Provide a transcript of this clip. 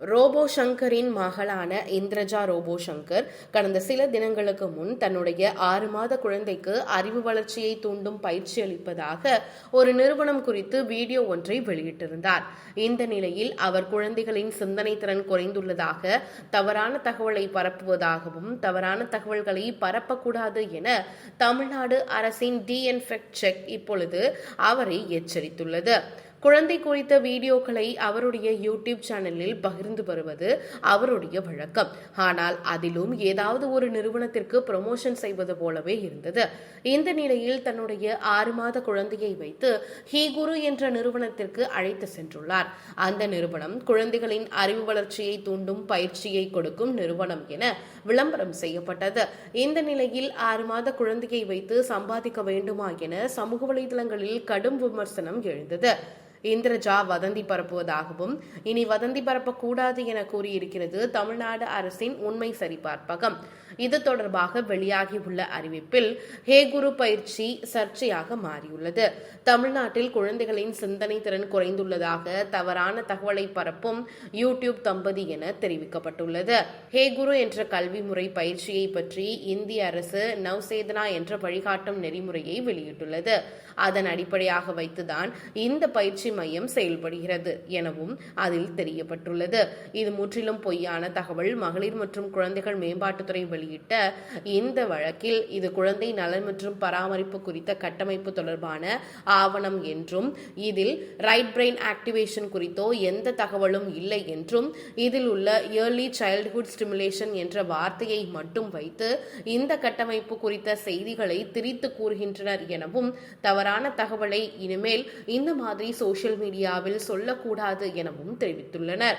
Robot சங்கரின் மகளான Indraja robot Shankar கடந்த சில தினங்களுக்கு முன் தன்னுடைய ஆறு மாத குழந்தைக்கு அறிவு வளர்ச்சியை தூண்டும் பயிற்சி அளிப்பதாக ஒரு நிறுவனம் குறித்து வீடியோ ஒன்றை வெளியிட்டிருந்தார். இந்த நிலையில் அவர் குழந்தைகளின் சிந்தனை திறன் குறைந்துள்ளதாக தவறான தகவலை பரப்புவதாகவும் தவறான தகவல்களை பரப்பக்கூடாது என தமிழ்நாடு அரசின் டிஎன்ஃபெக்ட் செக் இப்பொழுது அவரை எச்சரித்துள்ளது. குழந்தை குறித்த வீடியோக்களை அவருடைய யூடியூப் சேனலில் பகிர்ந்து வருவது அவருடைய வழக்கம். ஆனால் அதிலும் ஏதாவது ஒரு நிறுவனத்திற்கு ப்ரமோஷன் செய்வது போலவே இருந்தது. இந்த நிலையில் தன்னுடைய ஆறு மாத குழந்தையை வைத்து ஹீகுரு என்ற நிறுவனத்திற்கு அழைத்து சென்றுள்ளார். அந்த நிறுவனம் குழந்தைகளின் அறிவு வளர்ச்சியை தூண்டும் பயிற்சியை கொடுக்கும் நிறுவனம் என விளம்பரம் செய்யப்பட்டது. இந்த நிலையில் ஆறு மாத குழந்தையை வைத்து சம்பாதிக்க வேண்டுமா என சமூக வலைதளங்களில் கடும் விமர்சனம் எழுந்தது. இந்திரஜா வதந்தி பரப்புவதாகவும் இனி வதந்தி பரப்பக்கூடாது என கூறியிருக்கிறது தமிழ்நாடு அரசின் உண்மை சரிபார்ப்பகம். இது தொடர்பாக வெளியாகியுள்ள அறிவிப்பில் ஹே குரு பயிற்சி சர்ச்சையாக மாறியுள்ளது. தமிழ்நாட்டில் குழந்தைகளின் சிந்தனை திறன் குறைந்துள்ளதாக தவறான தகவலை பரப்பும் யூடியூப் தம்பதி என தெரிவிக்கப்பட்டுள்ளது. ஹே குரு என்ற கல்வி முறை பயிற்சியை பற்றி இந்திய அரசு நவ்சேதனா என்ற வழிகாட்டும் நெறிமுறையை வெளியிட்டுள்ளது. அதன் அடிப்படையாக வைத்துதான் இந்த பயிற்சி மையம் செயல்படுகிறது எனவும் அதில் தெரியப்பட்டுள்ளது. இது முற்றிலும் பொய்யான தகவல். மகளிர் மற்றும் குழந்தைகள் மேம்பாட்டுத்துறை வெளியிட்ட இந்த வழக்கில் இது குழந்தை நலன் மற்றும் பராமரிப்பு குறித்த கட்டமைப்பு தொடர்பான ஆவணம் என்றும் இதில் ரைட் பிரெயின் ஆக்டிவேஷன் குறித்தோ எந்த தகவலும் இல்லை என்றும் இதில் உள்ள இயர்லி சைல்ட்ஹுட் ஸ்டிமுலேஷன் என்ற வார்த்தையை மட்டும் வைத்து இந்த கட்டமைப்பு குறித்த செய்திகளை திரித்து கூறுகின்றனர் எனவும் தவறான தகவலை இனிமேல் இந்த மாதிரி சோசியல் மீடியாவில் சொல்லக்கூடாது எனவும் தெரிவித்துள்ளனர்.